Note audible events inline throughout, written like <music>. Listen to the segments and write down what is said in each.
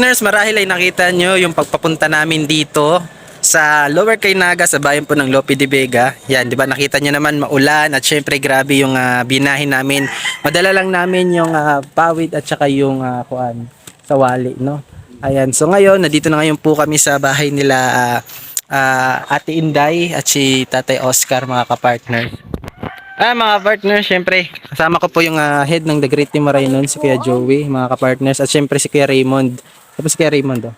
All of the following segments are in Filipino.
partners, marahil ay nakita nyo yung pagpapunta namin dito sa Lower Kainaga sa bayan po ng Lope de Vega. Yan, di ba nakita nyo naman maulan at syempre grabe yung ah, binahin namin. Madala lang namin yung ah, pawid at saka yung uh, kuan sa wali, no? Ayan, so ngayon, nandito na ngayon po kami sa bahay nila ah, ah, Ate Inday at si Tatay Oscar mga kapartner. Ah, mga partners, syempre, kasama ko po yung ah, head ng The Great Team Marainon, si Kuya Joey, mga kapartners, at syempre si Kuya Raymond. Tapos Kuya Raymond, oh.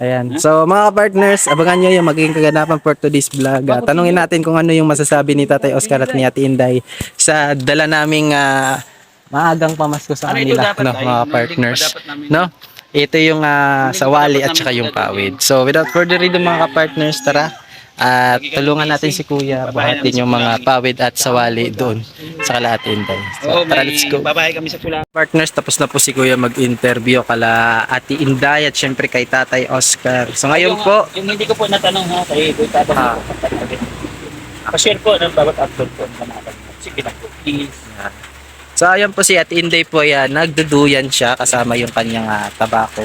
Ayan. So, mga kapartners, abangan nyo yung magiging kaganapan for today's vlog. Ah, tanungin natin kung ano yung masasabi ni Tatay Oscar at ni Ate Inday sa dala naming ah, maagang pamasko sa kanila, no, mga partners. No? Ito yung ah, sawali at saka yung pawid. So, without further ado mga kapartners, tara. At tulungan natin si Kuya buhatin yung mga pawid at sawali doon sa kala Ate Inday. So, tara, let's go. Babae kami sa pula. Partners, tapos na po si Kuya mag-interview kala Ate Inday at syempre kay Tatay Oscar. So ngayon po, Yung hindi ko po natanong ha, kay Boy Tabang Ah. ah. Pa-share po ng bawat upload po ng mga Sige na po, please. so ayan po si Ate Inday po yan, nagduduyan siya kasama yung kanyang ah, tabako.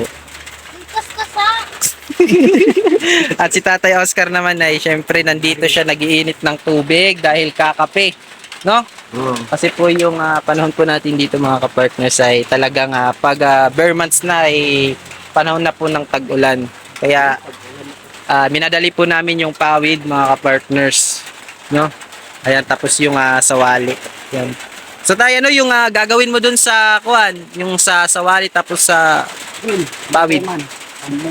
<laughs> At si Tatay Oscar naman ay syempre nandito siya nagiinit ng tubig dahil kakape. No? Kasi po yung ah, panahon po natin dito mga kapartners ay talagang ah, pag ah, bare months na ay panahon na po ng tag-ulan. Kaya ah, minadali po namin yung pawid mga kapartners. No? Ayan, tapos yung ah, sawali. Yan. So tayo ano yung ah, gagawin mo dun sa kuan, yung sa sawali tapos sa pawid.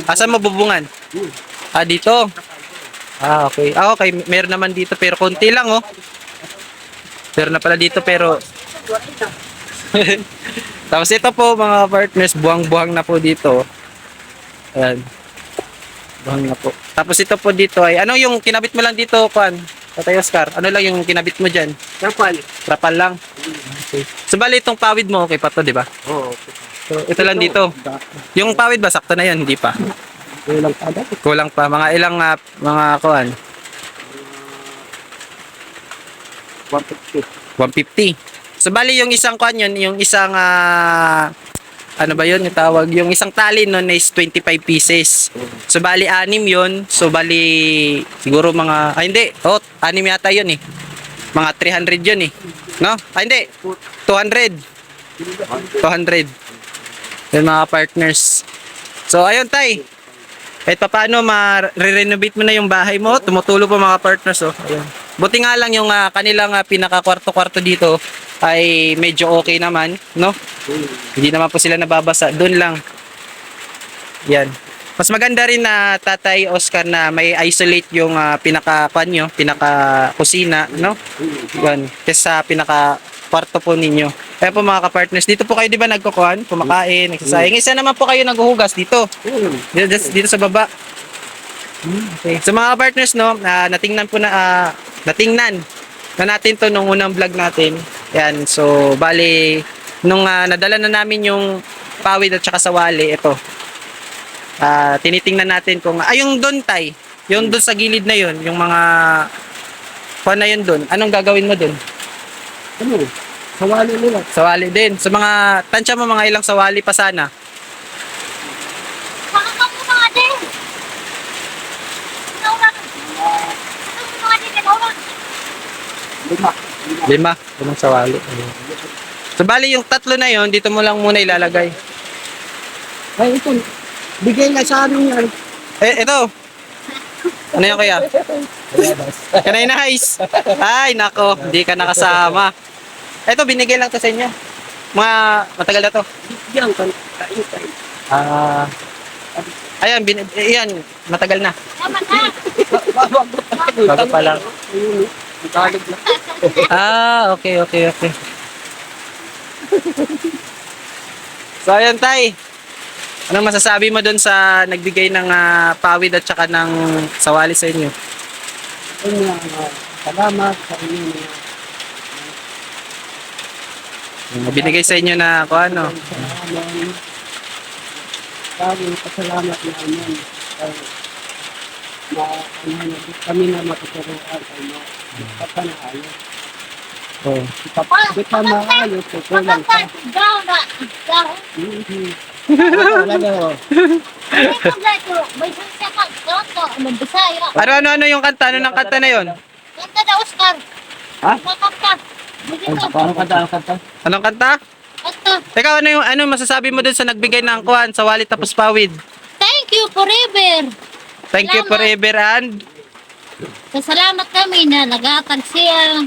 Asan mo bubungan? Ah, dito. Ah, okay. Ah, okay. Meron naman dito pero konti lang, oh. Meron na pala dito pero... <laughs> Tapos ito po, mga partners, buwang-buwang na po dito. Ayan. Buwang na po. Tapos ito po dito ay... Ano yung kinabit mo lang dito, Kwan? Tatay Oscar, ano lang yung kinabit mo dyan? Kapal. Trapal lang. Okay. So, bali itong pawid mo, okay pa to, di ba? Oo. So, ito lang dito. Yung pawid ba, sakto na yun? Hindi pa. Kulang pa dapat. Kulang pa. Mga ilang ah, mga kuan? 150. 150. So bali yung isang kuan yun, yung isang ah, ano ba yun yung tawag? Yung isang tali nun is 25 pieces. So bali anim yun. So bali siguro mga ah hindi, oh, anim yata yun eh. Mga 300 yun eh. No? Ah hindi, 200. 200. Yun mga partners. So ayun tay. Kahit pa paano ma-renovate mo na yung bahay mo, tumutulo pa mga partners oh. Ayun. Buti nga lang yung ah, kanilang ah, pinaka-kwarto-kwarto dito ay medyo okay naman, no? Hindi naman po sila nababasa. Doon lang. Yan. Mas maganda rin na Tatay Oscar na may isolate yung uh, pinaka panyo, pinaka kusina, no? Yan. Kesa pinaka kwarto po ninyo. Kaya po mga kapartners, dito po kayo di ba nagkukuhan, kumakain, nagsasayang. Isa naman po kayo naghuhugas dito. Dito, dito, dito sa baba. Okay. So mga partners no, ah, natingnan po na ah, natingnan na natin to nung unang vlog natin. Yan. So bali nung ah, nadala na namin yung pawid at saka sawali ito. Ah, tinitingnan natin kung ay yung doon tay, yung doon sa gilid na yun, yung mga kuha na yun doon. Anong gagawin mo doon? Ano? Sawali nila. Sawali din. Sa mga tansya mo mga ilang sawali pa sana. Lima. Lima. Limang sawali. So bali yung tatlo na yon dito mo lang muna ilalagay. Ay, ito. Bigay na sa amin yan. Eh, ito. Ano yan kaya? <laughs> Kanay na guys. Ay, nako. Hindi ka nakasama. Ito, binigay lang to sa inyo. Mga matagal na to. Yan, kan. Kain, kain. Ah. ayan, bin, ayan, matagal na. Bago pa lang. Ah, okay, okay, okay. so, ayan, Tay. Anong masasabi mo doon sa nagbigay ng ah, pawid at saka ng sawali sa inyo? Ayun nga, Salamat sa inyo. mga Binigay sa inyo na kung ano. Salamat. Sabi, pasalamat namin. Na, ano, kami na matuturuan kayo. Di pa na ayos. Oh. Di pa, maayos. so Kulang pa. Mhm. Wala na oh. Ano. Ano, ano, ano yung kanta? Ano ng kanta na yon? Kanta na, Oscar. Ha? Kakanta. Dito. Paano kanta ang kanta? Anong kanta? Kanta. Teka, ano yung ano masasabi mo dun sa nagbigay ng kuhan sa wallet tapos pawid? Thank you forever. Thank you forever and Pasalamat kami na nagatag siya.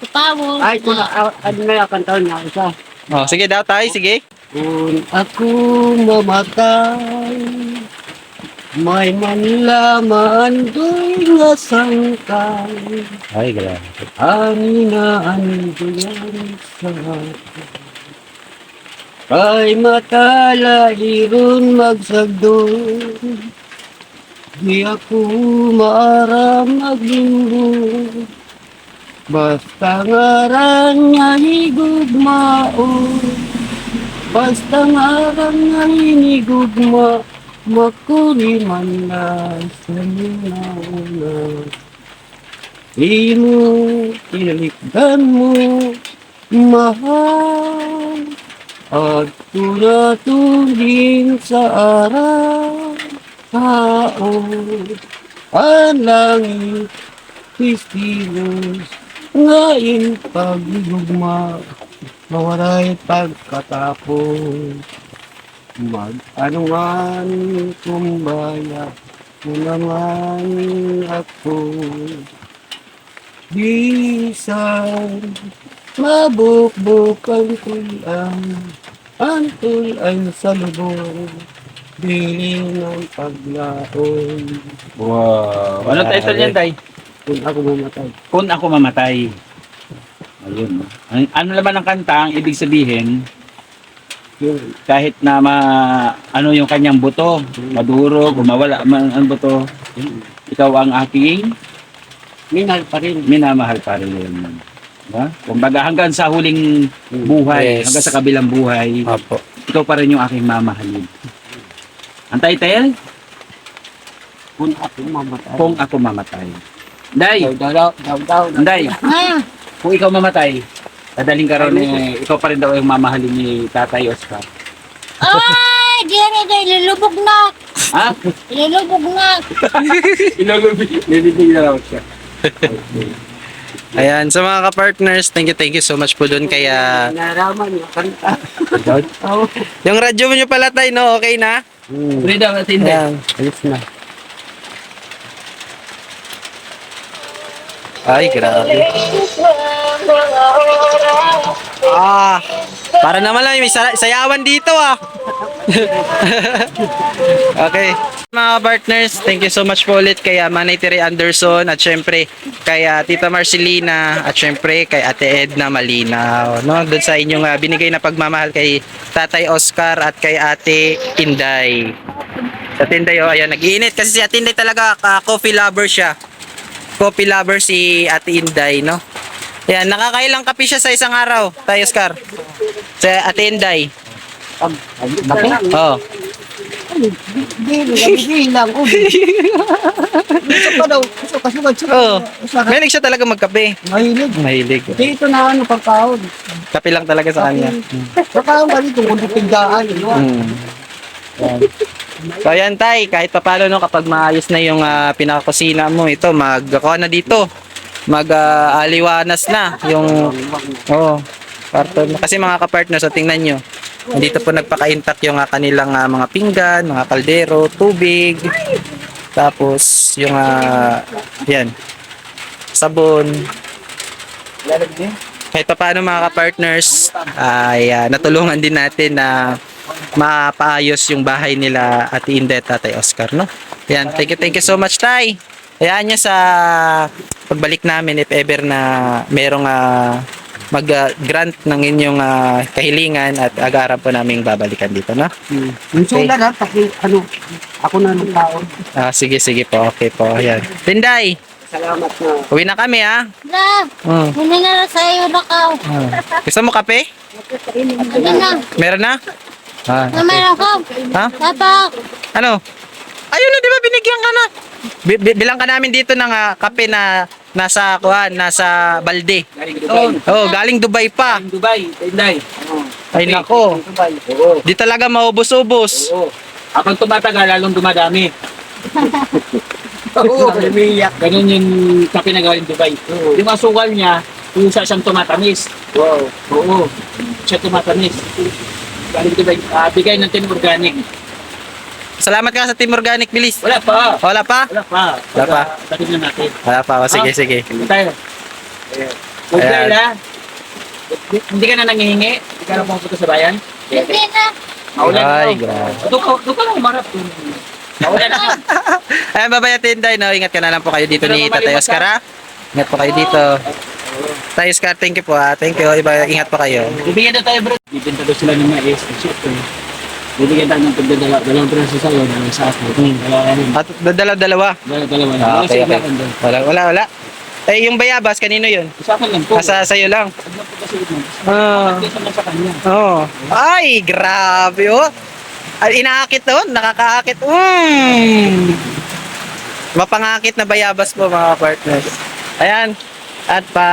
Sa Pawo. Ay, kung na, ah, ano na yung kanta niya isa. Oh, sige daw tayo, sige. Kung ako mamatay, may manlaman do'y nasangkay. Ay, grabe. Aminaan ko yan sa akin. Kay matala iron magsagdon, di ako maara maglinggo. Basta ngaran nga higugmao, basta ngaran nga hinigugma, makuriman na sa una. Imo, tinalikdan mo, mahal. At tunatungin sa araw, tao, ang langit, Kristinos, ngayon paglugma, mawalay pagkatapos. Mag-ano man kumbaya, mo naman ako. Bisan mabukbuk ang tulang, ang tulang sa lubong, dili ng paglaon. Wow. Ano title niyan, Tay? Kung ako mamatay. Kung ako mamatay. Ayun. Ang, ano naman ang kanta, ang ibig sabihin, kahit na ma, ano yung kanyang buto, maduro, gumawala man ang buto, ikaw ang aking Minal pa rin. minamahal pa rin. Diba? Kumbaga hanggang sa huling buhay, Yes. hanggang sa kabilang buhay, Opo. ikaw pa rin yung aking mamahalin. Ang title, Kung ako mamatay. Kung Ako Mamatay. Day, daw daw daw daw. Day, Ah, kung ikaw mamatay, dadaling ka rin eh, ikaw pa rin daw yung mamahalin ni Tatay Oscar. ay, di na di, lulubog na. Ha? Lulubog na. <laughs> Ilulubi, nilibig na raw siya. Ayan, sa mga ka-partners, thank you, thank you so much po dun. Kaya, Naraman yung kanta. Yung radyo mo nyo pala tayo, no? Okay na? Hmm. Pwede daw natin, Day. Ayan. Alis na. Ay, grabe. Ah, para naman lang may sa- sayawan dito ah. <laughs> okay. Mga partners, thank you so much po ulit kay uh, Manay Tere Anderson at syempre kay uh, Tita Marcelina at syempre kay Ate Edna Malinaw. No, doon sa inyong uh, binigay na pagmamahal kay Tatay Oscar at kay Ate Inday. Sa Tinday, oh, ayan, nag-iinit kasi si Ate Inday talaga uh, coffee lover siya coffee lover si Ate Inday, no? Yan, nakakailang kape siya sa isang araw, tayo Oscar. Sa Ate Inday. Pag, Baki? Oh. Lang. Oh, Mahilig siya talaga magkape. Mahilig. Mahilig. Dito na ano pagkaon. Kape lang talaga sa kanya. Pagkaon ka dito kung tigdaan. Hmm. Yan. So yan tay, kahit papalo no kapag maayos na yung uh, pinakakusina mo ito, mag ako na dito. Mag ah, aliwanas na yung oh, kwarto. Kasi mga kapartner, so tingnan nyo. Dito po nagpaka-intact yung ah, kanilang ah, mga pinggan, mga kaldero, tubig. Tapos yung ah, yan. Sabon. Kahit pa paano mga ka-partners, ay ah, natulungan din natin na mapaayos yung bahay nila at Indet Tatay Oscar, no? Yan, thank you, thank you so much, Tay. Hayaan nyo sa pagbalik namin if ever na merong ah, mag-grant ng inyong ah, kahilingan at agaran po namin babalikan dito, no? Yung sulat ha, paki, ano, ako na ng tao. Ah, sige, sige po, okay po, yan. Tinday, Salamat na. uwi na kami, ha? Na, Mm. muna na lang sa'yo na ka. Ah. Gusto mo kape? Ano na? Meron na? Ah, Na meron ka. Ha? Tapak. Ano? Ayun na, di ba binigyan ka na? Bi- bi- bilang ka namin dito ng ah, kape na nasa kuhan, nasa balde. Galing Dubai. Oh, galing Dubai pa. Galing Dubai, Inday. Oh. Ay nako. Dubai. Oo. Di talaga maubos-ubos. Oo. Habang tumatagal, lalong dumadami. Oo, <laughs> umiiyak. Ganun yung kape na galing Dubai. Oo. Yung asukal niya, yung sa siyang tumatamis. Wow. Oo. Siya tumatamis. Galing. Ah, bigay ng Team Organic. Salamat ka sa Team Organic, bilis. Wala pa. Wala pa? Wala pa. Wala pa. Tatin na natin. Wala pa. O, sige, Ah. sige. Hindi tayo. Huwag Ayan. na. Hindi ka na nangihingi? Hindi ka na pumunta sa bayan? Hindi na. Maulan na. Ay, grabe. Doon ka, lang umarap. Maulan na. <laughs> Ayan, babayatin tayo. No? Ingat ka na lang po kayo dito ni Tatay Oscar, ha? Ingat po kayo dito. Tatay Oscar, thank you po, ha? Thank you. Iba, ingat po kayo. Bibigyan na tayo bro. Bibigyan daw sila ng mais. Siyempre. Bibigyan tayo ng pagdadala. Dalawang. Dalawang sa akin. Dalawa ka rin. At dalaw-dalawa. Dalawa, dalawa. Ah, Dalawa okay, sa okay. ibakan doon. Wala, wala, wala. Eh, yung bayabas, kanino yun? Sa akin lang po. Nasa sa'yo lang. Huwag lang po kasi ito. Ah. Sa kanya. Oo. Ay, grabe, oh. Ay, inaakit, oh. Nakakaakit. Mm. Mapangakit na bayabas po, mga partners. Ayan. At pa,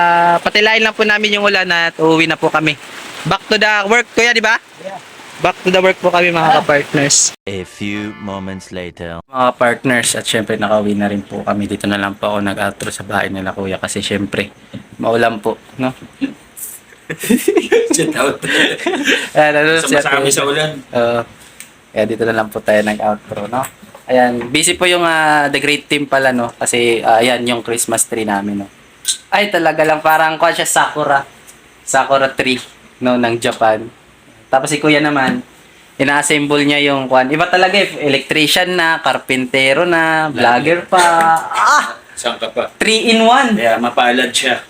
patilayin lang po namin yung ulan at uuwi na po kami. Back to the work, kuya, di ba? Yeah. Back to the work po kami, mga partners. A few moments later. Mga partners, at syempre nakauwi na rin po kami. Dito na lang po ako nag-outro sa bahay nila, kuya. Kasi syempre, maulan po, no? Sit out. <laughs> Ayan, ano, Sumasami sa ulan. Oo. kaya dito na lang po tayo nag-outro, no? Ayan, busy po yung ah, The Great Team pala, no? Kasi, ah, ayan, yung Christmas tree namin, no? Ay, talaga lang, parang kuha siya Sakura. Sakura tree, no, ng Japan. Tapos si Kuya naman, ina-assemble niya yung kwan. Iba talaga, eh, electrician na, karpentero na, vlogger pa. Ah! Saan ka pa? 3 in 1. Kaya mapalad siya.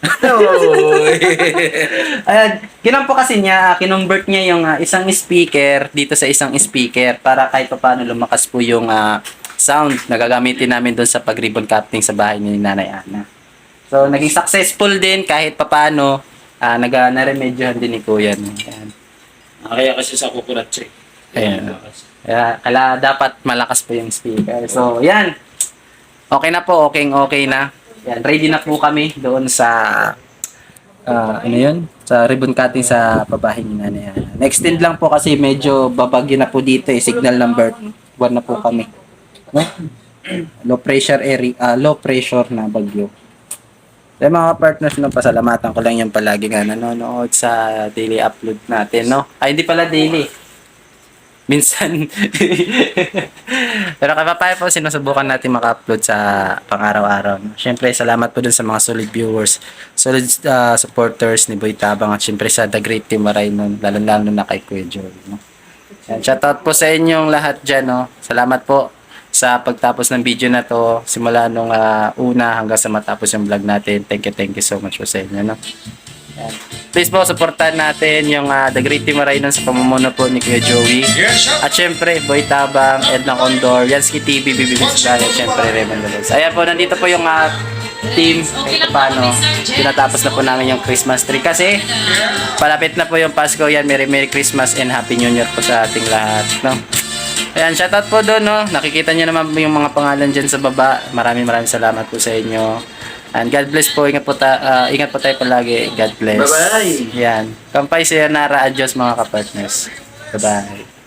<laughs> Ayan, ginan po kasi niya, ah, kinonvert niya yung ah, isang speaker dito sa isang speaker para kahit pa paano lumakas po yung ah, sound na gagamitin namin doon sa pag-ribbon cutting sa bahay ni Nanay Ana. So, naging successful din kahit pa paano, ah, nag, naremedyohan din ni Kuya. No? Ayan. Ah, Kaya kasi sa kukuratse. Ayan. Kaya, kala dapat malakas po yung speaker. So, yan. Okay na po, okay, okay na. Yan, ready na po kami doon sa ah, ano yun? Sa ribbon cutting sa babae ni Nanay Ana. Extend lang po kasi medyo babagyo na po dito eh. Signal number 1 na po kami. No? Low pressure area, ah, low pressure na bagyo. Kaya mga partners, no, pasalamatan ko lang yung palagi nga nanonood sa daily upload natin, no? Ay, hindi pala daily. Minsan. <laughs> Pero kapapaya po, sinusubukan natin maka-upload sa pang-araw-araw. no? Siyempre, salamat po dun sa mga solid viewers, solid uh, supporters ni Boy Tabang at siyempre sa The Great Team Maray nun, lalo-lalo na kay Kuya Joey. No? Yan, shoutout po sa inyong lahat dyan. No? Salamat po sa pagtapos ng video na to simula nung ah, una hanggang sa matapos yung vlog natin. Thank you, thank you so much po sa inyo. No? Yan. Please po, supportan natin yung ah, The Great Team sa pamumuno po ni Kuya Joey. At syempre, Boy Tabang, Edna Condor, Yansky TV, Bibi Vizcaya, at syempre Raymond Dolores. Ayan po, nandito po yung ah, team kahit paano tinatapos na po namin yung Christmas tree kasi palapit na po yung Pasko yan Merry Merry Christmas and Happy New Year po sa ating lahat no Ayan, shoutout po doon, no? Nakikita nyo naman yung mga pangalan dyan sa baba. Maraming maraming salamat po sa inyo. And God bless po. Ingat po, ta- ah, ingat po tayo palagi. God bless. Bye-bye. Yan. Kampay si Nara. Adios mga kapartners. Bye-bye.